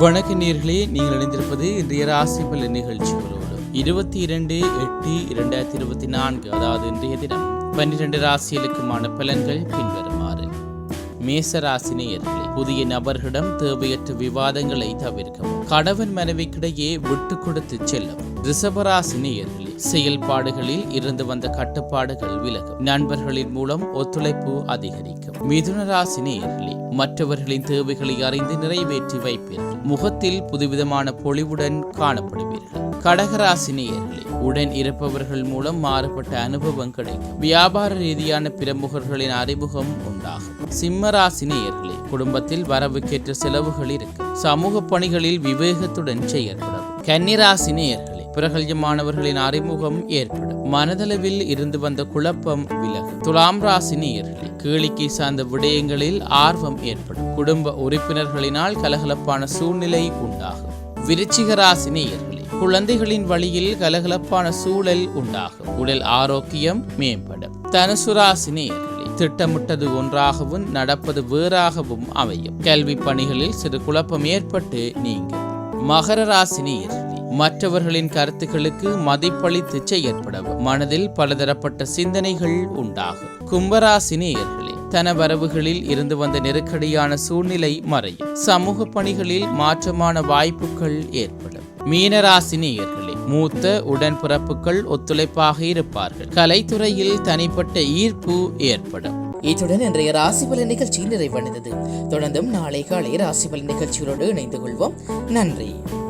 வணக்க நேர்களே நீங்கள் இணைந்திருப்பது இன்றைய ராசிபலன் பல நிகழ்ச்சிகளோடு. இருபத்தி இரண்டு எட்டு இரண்டாயிரத்தி இருபத்தி நான்கு அதாவது இன்றைய தினம் பன்னிரண்டு ராசிகளுக்குமான பலன்கள் பின்வருமாறு. மேச ராசி நேயர்களே புதிய நபர்களிடம் தேவையற்ற விவாதங்களை தவிர்க்கவும் கணவன் மனைவிக்கிடையே விட்டு கொடுத்து செல்லவும். ரிஷபராசி நேயர்களே செயல்பாடுகளில் இருந்து வந்த கட்டுப்பாடுகள் விலகும். நண்பர்களின் மூலம் ஒத்துழைப்பு அதிகரிக்கும். மிதுன ராசி நேயர்களே மற்றவர்களின் தேவைகளை அறிந்து நிறைவேற்றி வைப்பீர்கள். முகத்தில் புதுவிதமான பொலிவுடன் காணப்படுவீர்கள். கடகராசி நேயர்களே உடன் இருப்பவர்கள் மூலம் மாறுபட்ட அனுபவம் கிடைக்கும். வியாபார ரீதியான பிரமுகர்களின் அறிமுகம் உண்டாகும். சிம்மராசி நேயர்களே குடும்பத்தில் வரவுக்கேற்ற செலவுகள் இருக்கும். சமூக பணிகளில் விவேகத்துடன் செயல்படும் கன்னிராசி நேயர்கள் பிரகல்யமானவர்களின் அறிமுகம் ஏற்படும். மனதளவில் இருந்து வந்த குழப்பம் விலகும் துலாம் ராசி நேயர்களே கேளிக்கை சார்ந்த விடயங்களில் ஆர்வம் ஏற்படும். குடும்ப உறுப்பினர்களினால் கலகலப்பான சூழ்நிலை உண்டாகும். விருச்சிக ராசி நேயர்களே குழந்தைகளின் வழியில் கலகலப்பான சூழல் உண்டாகும். உடல் ஆரோக்கியம் மேம்படும். தனுசு ராசி திட்டமிட்டது ஒன்றாகவும் நடப்பது வேறாகவும் அமையும். கல்வி பணிகளில் சிறு குழப்பம் ஏற்பட்டு நீங்க மகர ராசினியர் மற்றவர்களின் கருத்துக்களுக்கு மதிப்பளித்து செயற்படவும் மனதில் பலதரப்பட்ட சிந்தனைகள் உண்டாகும். கும்பராசி நேயர்களே தன வரவுகளில் இருந்து வந்த நெருக்கடியான சூழ்நிலை மறையும். சமூக பணிகளில் மாற்றமான வாய்ப்புகள் ஏற்படும். மீனராசி நேயர்களே மூத்த உடன்பிறப்புகள் ஒத்துழைப்பாக இருப்பார்கள். கலைத்துறையில் தனிப்பட்ட ஈர்ப்பு ஏற்படும். இத்துடன் இன்றைய ராசிபலன் நிகழ்ச்சி நிறைவடைந்தது. தொடர்ந்தும் நாளை காலை ராசிபலன் நிகழ்ச்சிகளோடு இணைந்து கொள்வோம். நன்றி.